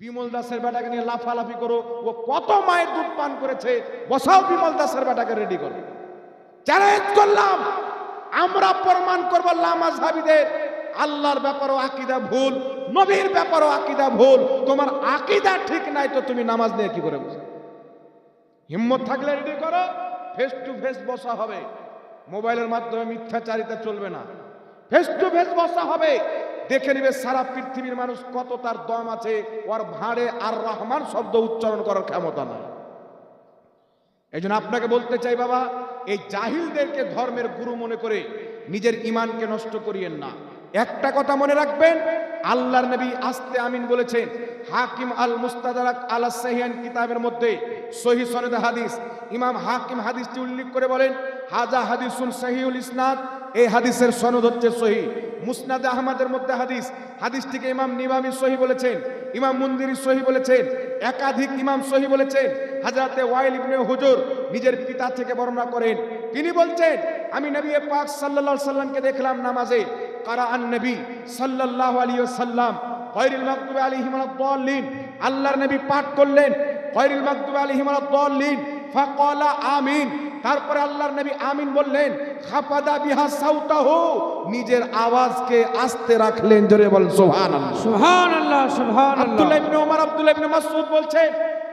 বিমল দাসের বেটাকে নিয়ে লাফালাফি করো। ও কত মায়ের দুধ পান করেছে। বসাও বিমল দাসের বেটাকে রেডি করো। চ্যালেঞ্জ করলাম। আমরা প্রমাণ করব লামাজ হাবিদের আল্লাহর ব্যাপারও আকিদা ভুল, নবীর ব্যাপারও আকিদা ভুল। তোমার আকিদা ঠিক নাই তো তুমি নামাজ নিয়ে কি করে বসে হিম্মত থাকলে রেডি করো ফেস টু ফেস বসা হবে। মোবাইলের মাধ্যমে মিথ্যাচারিতা চলবে না। ফেস টু ফেস বসা হবে। দেখে নিবে সারা পৃথিবীর মানুষ কত তার দম আছে, ওর ভাঁড়ে আর রহমান শব্দ উচ্চারণ করার ক্ষমতা নাই। এই আপনাকে বলতে চাই, বাবা, এই জাহিলদেরকে ধর্মের গুরু মনে করে নিজের ইমানকে নষ্ট করিয়েন না। একটা কথা মনে রাখবেন, আল্লাহর নবী আস্তে আমিন বলেছেন, হাকিম আল মুস্তাদারাক আল সাহিয়ান কিতাবের মধ্যে সহি সনদ হাদিস, ইমাম হাকিম হাদিসটি উল্লেখ করে বলেন, হাজা হাদিসুন সহিউল ইসনাদ, এই হাদিসের সনদ হচ্ছে সহি। মুসনাদ আহমদের মধ্যে হাদিস। হাদিসটিকে ইমাম নিমামি সহি বলেছেন, ইমাম মন্দির সহি বলেছেন, একাধিক ইমাম সহি বলেছেন। হাজরাতে ওয়াইল ইবনে হুজুর নিজের পিতা থেকে বর্ণনা করেন। তিনি বলছেন, আমি নবী পাক সাল্লাল্লাহু সাল্লামকে দেখলাম নামাজে, কারা আন নবী সাল্লাল্লাহু আলাইহি ওয়াসাল্লাম গায়রুল মাগদুবি আলাইহিম ওয়ালাদ-দাল্লিন আল্লাহর নবী পাঠ করলেন গায়রুল মাগদুবি আলাইহিম ওয়ালাদ-দাল্লিন ফাকালা আমিন। তারপরে আল্লাহর নবী আমিন বললেন খাফাদা বিহা সাউতাহু। নিজের আওয়াজকে আস্তে রাখলেন জোরে বল সুবহানাল্লাহ। সুবহান আল্লাহ সুবহান আব্দুল্লাহ আল্লাহ ইবনে ওমর আব্দুল্লাহ ইবনে মাসউদ বলছেন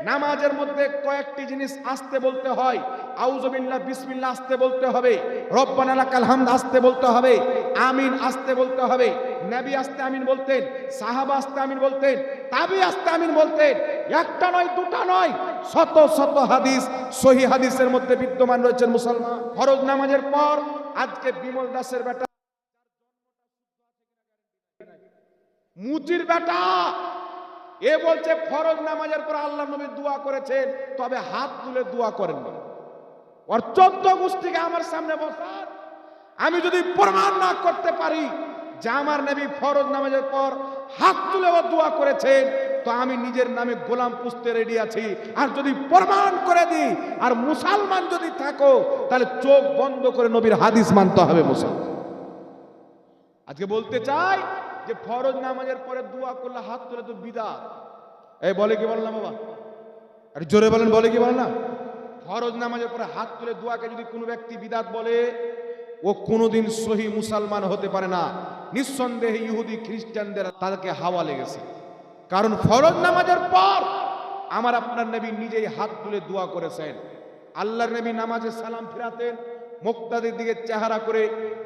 নামাজের মধ্যে কয়েকটি জিনিস আসতে বলতে হয়। আউযুবিল্লাহ বিসমিল্লাহ আসতে বলতে হবে। রব্বানা লাকাল হামদ আসতে বলতে হবে। আমিন আসতে বলতে হবে। নবী আসতে আমিন বলতেন সাহাবা আসতে আমিন বলতেন তাবি আসতে আমিন বলতেন একটা নয়, দুটা নয়। শত শত হাদিস, সহি হাদিসের মধ্যে বিদ্যমান রয়েছেন মুসলমান। ফরজ নামাজের পর আজকে বিমল দাসের বেটা মুচির বেটা, এ বলছে, ফরজ নামাজের পর আল্লাহ নবী দোয়া করেছেন, তবে হাত তুলে দোয়া করেন ওর চোদ্দ গোষ্ঠীকে আমার সামনে বসার আমি যদি প্রমাণ না করতে পারি যে আমার নবী ফরজ নামাজের পর হাত তুলে ও দোয়া করেছেন তো আমি নিজের নামে গোলাম পুষতে রেডি আছি। আর যদি প্রমাণ করে দিই, আর মুসলমান যদি থাকো, তাহলে চোখ বন্ধ করে নবীর হাদিস মানতে হবে মুসলমান। আজকে বলতে চাই যে ফরজ নামাজের পরে দোয়া করলে হাত তুলে তো বিদাত। এই বলে কি বল না বাবা? আরে জোরে বলেন, বলে কি বল না? ফরজ নামাজের পরে হাত তুলে দোয়াকে যদি কোনো ব্যক্তি বিদাত বলে, ও কোনোদিন সহি মুসলমান হতে পারে না। নিঃসন্দেহে ইহুদি খ্রিস্টানদের তাদেরকে হাওয়া লেগেছে। কারণ ফরজ নামাজের পর আমার আপনার নবী নিজেই হাত তুলে দোয়া করেছেন। আল্লাহর নবী নামাজে সালাম ফিরাতেন, মুক্তাদের দিকে চেহারা করে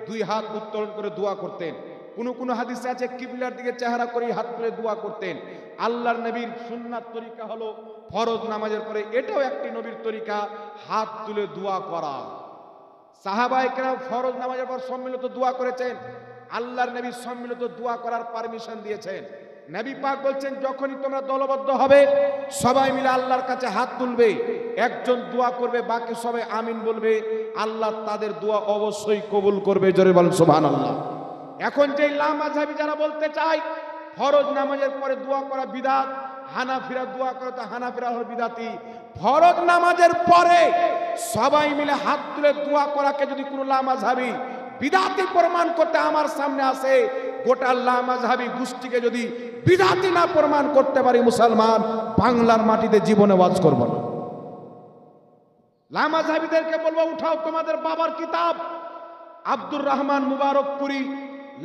দুই হাত উত্তোলন করে দোয়া করতেন। কোন কোন হাদিসে আছে, কিবলার দিকে চেহারা করে হাত তুলে দোয়া করতেন। আল্লাহর নবীর সুন্নাত তরিকা হলো ফরজ নামাজের পরে, এটাও একটি নবীর তরিকা, হাত তুলে দোয়া করা। সাহাবাইকেরাও ফরজ নামাজের পর সম্মিলিত দোয়া করেছেন। আল্লাহর নবী সম্মিলিত দোয়া করার পারমিশন দিয়েছেন। নবী পাক বলছেন, যখনই তোমরা দলবদ্ধ হবে, সবাই মিলে আল্লাহর কাছে হাত তুলবে। একজন দোয়া করবে, বাকি সবাই আমিন বলবে। আল্লাহ তাদের দোয়া অবশ্যই কবুল করবে। জোরে বলেন, সুবহানাল্লাহ। এখন যে লামাঝাবি যারা বলতে চায়, ফরজ নামাজের পরে দোয়া করা বিদাত, হানাফিরা দোয়া করে তো হানাফিরা হল বিদাতি। ফরজ নামাজের পরে সবাই মিলে হাত তুলে দোয়া করাকে যদি কোনো লামাঝাবি বিদাতি প্রমাণ করতে আমার সামনে আসে গোটা লামাঝাবি গোষ্ঠীকে যদি বিদাতি না প্রমাণ করতে পারি মুসলমান, বাংলার মাটিতে জীবনে ওয়াজ করব না। লামাঝাবিদেরকে বলব, উঠাও তোমাদের বাবার কিতাব। আব্দুর রহমান মুবারকপুরি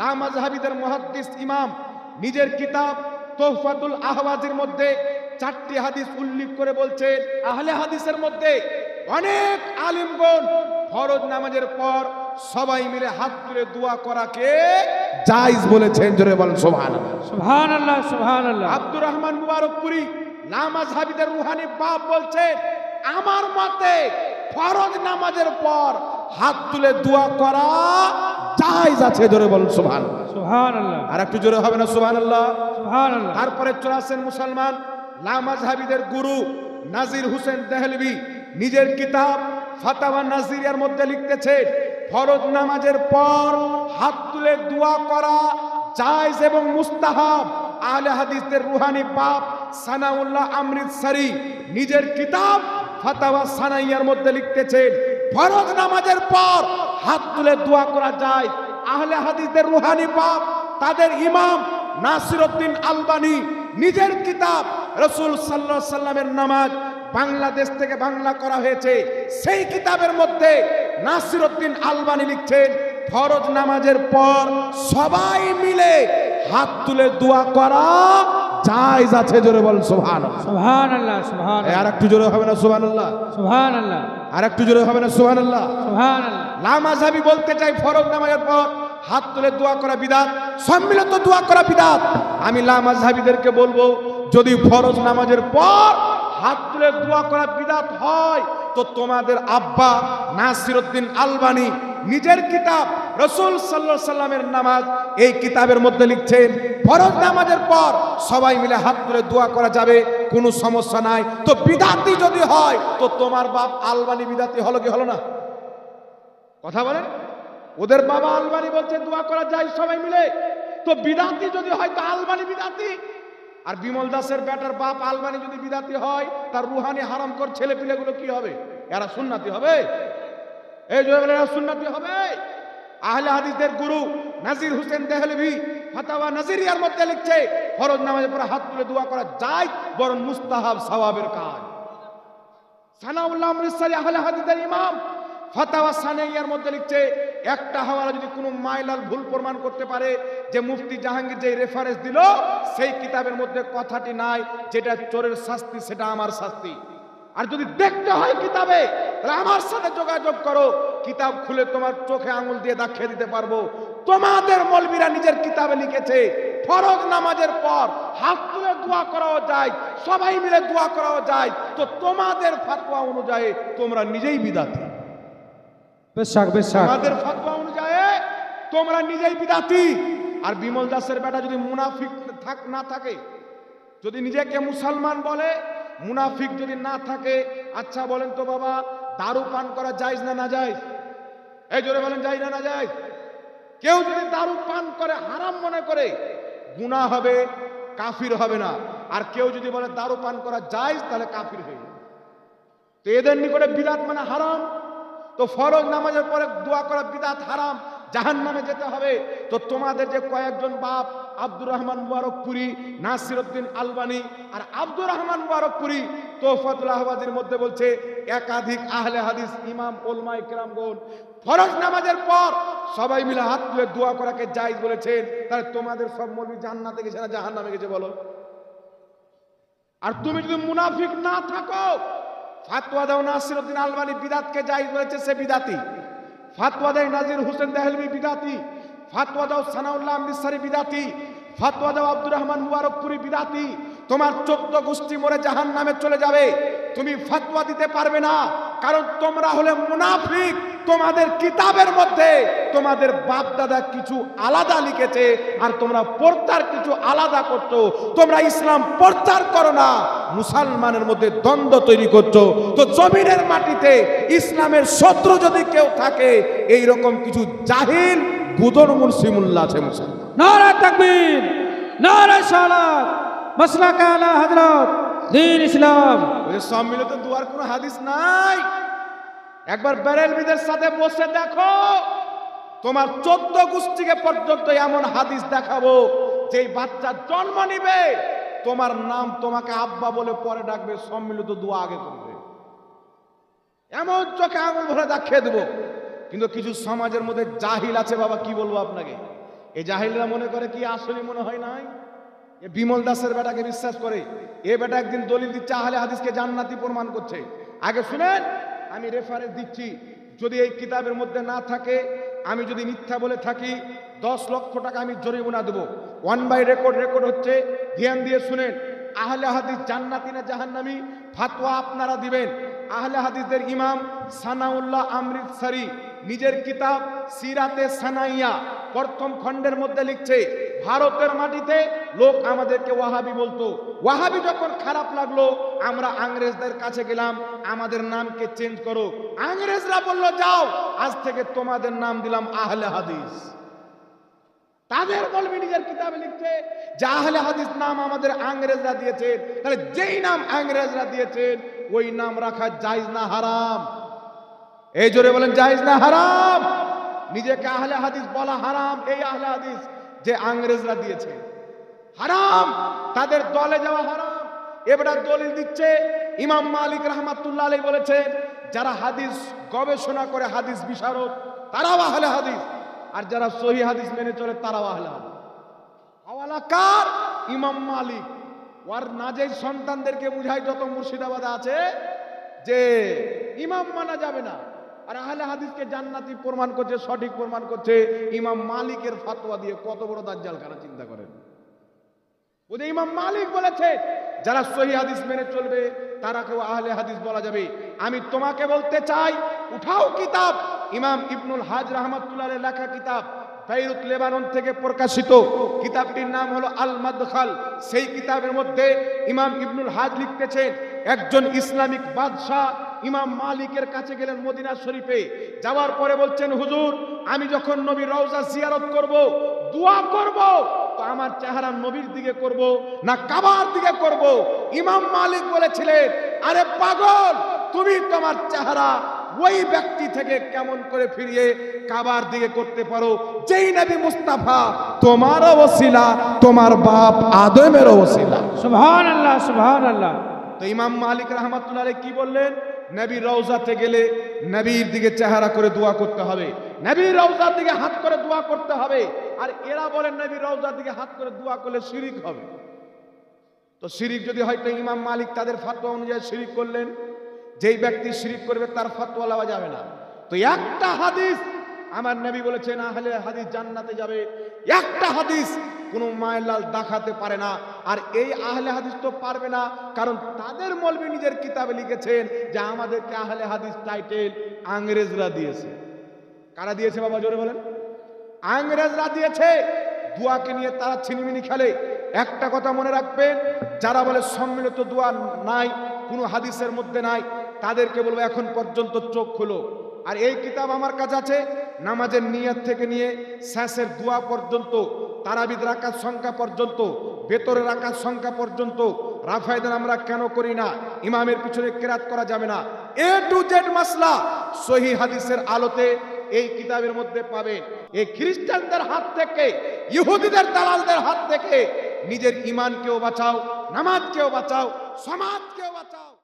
লামাজহাবিদের মহাদ্দিস ইমাম, নিজের কিতাব তোহফাতুল আহওয়াজের মধ্যে চারটি হাদিস উল্লেখ করে বলছেন আহলে হাদিসের মধ্যে অনেক আলিমগণ ফরজ নামাজের পর সবাই মিলে হাত তুলে দোয়া করাকে জায়েজ বলেছেন জোরে বলেন সুবহানাল্লাহ। সুবহান আল্লাহ সুবহান আল্লাহ আব্দুর রহমান মুবারকপুরি নামাজ হাবিদের রুহানি বাপ বলছে আমার মতে ফরজ নামাজের পর হাত তুলে দোয়া করা জায়েজ আছে জোরে বলুন সুবহান সুবহান আল্লাহ আর একটু জোরে হবে না সুবহানাল্লাহ? সুবহান আল্লাহ তারপরে চলে আসেন মুসলমান লামাজ হাবিদের গুরু নাজির হুসেন দেহলভি। নিজের কিতাব ফাতাওয়া নাজিরিয়ার মধ্যে লিখতেছে ফরজ নামাজের পর হাত তুলে দোয়া করা জায়েজ এবং মুস্তাহাব। আহলে হাদিসদের রুহানি বাপ সানাউল্লাহ আমৃতসারি নিজের কিতাব ফাতাওয়া সানাইয়ার মধ্যে লিখতেছেন, ফরজ নামাজের পর হাত তুলে দোয়া করা যায়। আহলে হাদিসদের রুহানি বাপ, তাদের ইমাম নাসিরউদ্দিন আলবানি নিজের কিতাব রসুল সাল্লাহ সাল্লামের নামাজ বাংলাদেশ থেকে বাংলা করা হয়েছে। সেই কিতাবের মধ্যে নাসিরউদ্দিন আলবানি লিখছেন ফরজ নামাজের পর সবাই মিলে হাত তুলে দোয়া করা জায়েজ আছে জোরে বল সুবহান সুবহান আল্লাহ সুবহান আর একটু জোরে হবে না সুবহান আল্লাহ সুবহান আল্লাহ আর একটু জোরে হবে না সুবহান আল্লাহ সুবহান আল্লাহ লামাজাবি বলতে চাই ফরজ নামাজের পর হাত তুলে দোয়া করা বিদাত সম্মিলিত দোয়া করা বিদাত। আমি লামাজাবিদেরকে বলব যদি ফরজ নামাজের পর হাত তুলে দোয়া করা বিদাত হয় তো তোমাদের আব্বা নাসিরউদ্দিন আলবানি নিজের কিতাব রসুল সাল্লাহ সাল্লামের নামাজ এই কিতাবের মধ্যে লিখছেন, ফরজ নামাজের পর সবাই মিলে হাত ধরে দোয়া করা যাবে, কোনো সমস্যা নাই। তো বিদাতি যদি হয়, তো তোমার বাপ আলবানি বিদাতি হলো কি হলো না? কথা বলেন? ওদের বাবা আলবানি বলছে দোয়া করা যায় সবাই মিলে। তো বিদাতি যদি হয়, তো আলমানি বিদাতি। আর বিমল দাসের ব্যাটার বাপ আলমানি যদি বিদাতি হয়, তার রুহানি হারাম কর ছেলে পিলেগুলো কি হবে? এরা সুন্নাতি হবে? এই যে বলে এরা সুন্নাতি হবে? আহলে হাদিসদের গুরু নাজির হোসেন দেহলভি ফাতাওয়া নাজিরিয়ার মধ্যে লিখছে, ফরজ নামাজের পরে হাত তুলে দোয়া করা যায়, বরং মুস্তাহাব সওয়াবের কাজ। সানাউল্লাহ অমৃতসরি আহলে হাদিসের ইমাম ফাতাওয়া সানাইয়ার মধ্যে লিখছে, একটা হাওয়ালা যদি কোনো মাইলাল ভুল প্রমাণ করতে পারে, যে মুফতি জাহাঙ্গীর যে রেফারেন্স দিল, সেই কিতাবের মধ্যে কথাটি নাই, যেটা চোরের শাস্তি, সেটা আমার শাস্তি। আর যদি দেখতে হয় কিতাবে, তাহলে আমার সাথে যোগাযোগ করো, কিতাব খুলে তোমার চোখে আঙুল দিয়ে দেখিয়ে দিতে পারব। তোমাদের মলবিরা নিজের কিতাবে লিখেছে, ফরজ নামাজের পর হাত তুলে দোয়া করাও যায়, সবাই মিলে দোয়া করাও যায়। তো তোমাদের ফাতোয়া অনুযায়ী তোমরা নিজেই বিদাতি। বিশ্বাস বিশ্বাস তোমাদের ফাতোয়া অনুযায়ী তোমরা নিজেই বিদাতি। আর বিমল দাসের বেটা যদি মুনাফিক থাক না থাকে, যদি নিজেকে মুসলমান বলে, মুনাফিক যদি না থাকে আচ্ছা বলেন তো বাবা, দারু পান করা যায় না না যায় এই জোরে বলেন যাই না না যায় কেউ যদি দারু পান করে, হারাম মনে করে, গুনাহ হবে, কাফির হবে না। আর কেউ যদি বলে দারু পান করা যায় তাহলে কাফির হয়ে তো এদের নিকটে বিরাট মানে হারাম। তো ফরজ নামাজের পরে দোয়া করা বিদাত হারাম জাহান নামে যেতে হবে। তো তোমাদের যে কয়েকজন বাপ, আব্দুর রহমান মুবারকপুরি, নাসিরউদ্দিন আলবানি আর আব্দুর রহমান মুবারকপুরি তোফাতুল আহবাদের মধ্যে বলছে, একাধিক আহলে হাদিস ইমাম ওলমাই কেরামগণ, ফরজ নামাজের পর সবাই মিলে হাত তুলে দোয়া করাকে জায়েজ বলেছেন। তাহলে তোমাদের সব মৌলবি জান্নাতে গেছে না জাহান নামে গেছে বলো? আর তুমি যদি মুনাফিক না থাকো ফাতোয়া দাও নাসিরুদ্দিন আলমানি বিদাতকে যাই বলেছে সে বিদাতি। ফাতোয়া দেয় নাজির হোসেন দেহলভি বিদাতি। ফাতোয়া দাও সানাউল্লাহ আমৃতসারি বিদাতি। ফাতোয়া দাও আব্দুর রহমান মুবারকপুরি বিদাতি। তোমার চোদ্দ গোষ্ঠী মরে জাহান নামে চলে যাবে। তুমি ফাতোয়া দিতে পারবে না। কারণ তোমরা হলে মুনাফিক। তোমাদের কিতাবের মধ্যে তোমাদের বাপ দাদা কিছু আলাদা লিখেছে আর তোমরা পর্দার কিছু আলাদা করছ। তোমরা ইসলাম প্রচার করো না। মুসলমানের মধ্যে দ্বন্দ্ব তৈরি করছ। তো জমিনের মাটিতে ইসলামের শত্রু যদি কেউ থাকে এই রকম কিছু জাহিল গুদর মুন্সিমুল্লাহ আছে মুসলমান। নারা তাকবীর নারা সালাত। মাসলাক আলা হযরত দ্বীন ইসলাম। সম্মিলিত দুয়ার কোনো হাদিস নাই। একবার বেরেলবিদের সাথে বসে দেখো, তোমার চোদ্দ গোষ্ঠীকে পর্যন্ত এমন হাদিস দেখাবো যে এই বাচ্চা জন্ম নিবে, তোমার নাম তোমাকে আব্বা বলে পরে ডাকবে, সম্মিলিত দোয়া আগে করবে। এমন চোখে আঙুল ভরে দেখিয়ে দেবো। কিন্তু কিছু সমাজের মধ্যে জাহিল আছে, বাবা, কি বলব আপনাকে? এই জাহিলরা মনে করে কি আসলে মনে হয় নাই? বিমল দাসের বেটাকে বিশ্বাস করে, এ বেটা একদিন দলিল দিচ্ছে, আহলে হাদিসকে জান্নাতি প্রমাণ করছে। আগে শুনেন, আমি রেফারেন্স দিচ্ছি, যদি এই কিতাবের মধ্যে না থাকে, আমি যদি মিথ্যা বলে থাকি, দশ লক্ষ টাকা আমি জরিমানা দেবো। ওয়ান বাই রেকর্ড রেকর্ড হচ্ছে, ধ্যান দিয়ে শুনেন, আহলে হাদিস জান্নাতি না জাহান্নামি? ফাতোয়া আপনারা দিবেন। আহলে হাদিসদের ইমাম সানাউল্লাহ আমৃতসারি নিজের কিতাব সিরাতে সানাইয়া, প্রথম খণ্ডের মধ্যে লিখছে ভারতের মাটিতে লোক আমাদেরকে ওয়াহাবি বলতো। ওয়াহাবি যখন খারাপ লাগল, আমরা আংরেজদের কাছে গেলাম, আমাদের নামকে চেঞ্জ করো। আংরেজরা বলল, যাও, আজ থেকে তোমাদের নাম দিলাম আহলে হাদিস। তাদের বলবি নিজের কিতাবে লিখছে যে, আহলে হাদিস নাম আমাদের আংরেজরা দিয়েছেন তাহলে যেই নাম আংরেজরা দিয়েছেন ওই নাম রাখা জায়েজ না হারাম? এই জোরে বলেন, জায়েজ না হারাম? নিজেকে আহলে হাদিস বলা হারাম, এই আহলে হাদিস যে আংরেজরা দিয়েছে। হারাম! তাদের দলে যাওয়া হারাম। এবারে দলিল দিচ্ছে ইমাম মালিক রহমাতুল্লাহ আলী বলেছেন যারা হাদিস গবেষণা করে হাদিস বিশারদ, তারাও আহলে হাদিস। আর যারা সহি হাদিস মেনে চলে, তারাও আহলে হাদিস। ইমাম মালিক। ওর নাজের সন্তানদেরকে বুঝাই যত মুর্শিদাবাদে আছে যে, ইমাম মানা যাবে না। আর আহলে হাদিসকে জান্নাতি প্রমাণ করছে, সঠিক প্রমাণ করছে। ইমাম মালিকের ফতোয়া দিয়ে কত বড় দাজ্জাল খানা চিন্তা করেন? ওদের ইমাম মালিক বলেছে, যারা সহি হাদিস মেনে চলবে তারা কেউ আহলে হাদিস বলা যাবে। আমি তোমাকে বলতে চাই, উঠাও কিতাব। ইমাম ইবনুল হাজ রহমাতুল্লাহ লেখা কিতাব, বেইরুত লেবানন থেকে প্রকাশিত। কিতাবটির নাম হলো আল মাদখাল সেই কিতাবের মধ্যে ইমাম ইবনুল হাজ লিখতেছেন, একজন ইসলামিক বাদশাহ ইমাম মালিকের কাছে গেলেন মদিনা শরীফে। যাওয়ার পরে বলছেন হুজুর আমি যখন নবী রওজা জিয়ারত করব দোয়া করব তো আমার চেহারা নবীর দিকে করব না কাবার দিকে করব? ইমাম মালিক বলেছিলেন আরে পাগল তুমি তোমার চেহারা ওই ব্যক্তি থেকে কেমন করে ফিরিয়ে কাবার দিকে করতে পারো? যেই নবী মুস্তাফা তোমারও ওসিলা তোমার বাপ আদমের ওসিলা। সুবহান আল্লাহ সুবহান আল্লাহ তো ইমাম মালিক রহমাতুল্লাহ কি বললেন? নবী রওজাতে গেলে নবীর দিকে চেহারা করে দোয়া করতে হবে। নবীর রওজার দিকে হাত করে দোয়া করতে হবে। আর এরা বলেন নবীর রওজার দিকে হাত করে দোয়া করলে শিরিক হবে। তো শিরিক যদি হয়তো ইমাম মালিক তাদের ফাতোয়া অনুযায়ী শিরিক করলেন। যেই ব্যক্তি শিরিক করবে তার ফাতোয়া লওয়া যাবে না। তো একটা হাদিস আমার নবী বলেছেন, আহলে হাদিস জান্নাতে যাবে। একটা হাদিস কোনো মায়ের লাল দেখাতে পারে না। আর এই আহলে হাদিস তো পারবে না, কারণ তাদের মলবি নিজের কিতাবে লিখেছেন যে আমাদেরকে আহলে হাদিস টাইটেল আংরেজরা দিয়েছে। কারা দিয়েছে বাবা, জোরে বলেন? আংরেজরা দিয়েছে। দুয়াকে নিয়ে তারা ছিনিমিনি খেলে। একটা কথা মনে রাখবেন, যারা বলে সম্মিলিত দোয়া নাই, কোনো হাদিসের মধ্যে নাই, তাদেরকে বলব এখন পর্যন্ত চোখ খুলো। আর এই কিতাব আমার কাছে আছে নামাজের নিয়াত থেকে নিয়ে শেষের দোয়া পর্যন্ত, তারাবিদ রাখার সংখ্যা পর্যন্ত ভেতরে রাখার সংখ্যা পর্যন্ত রাফায়দান আমরা কেন করি না? ইমামের পিছনে কেরাত করা যাবে না। এ টু জেড মাসলা সহি হাদিসের আলোতে এই কিতাবের মধ্যে পাবেন। এই খ্রিস্টানদের হাত থেকে, ইহুদিদের দালালদের হাত থেকে নিজের ইমানকেও বাঁচাও, নামাজকেও বাঁচাও, সমাজকেও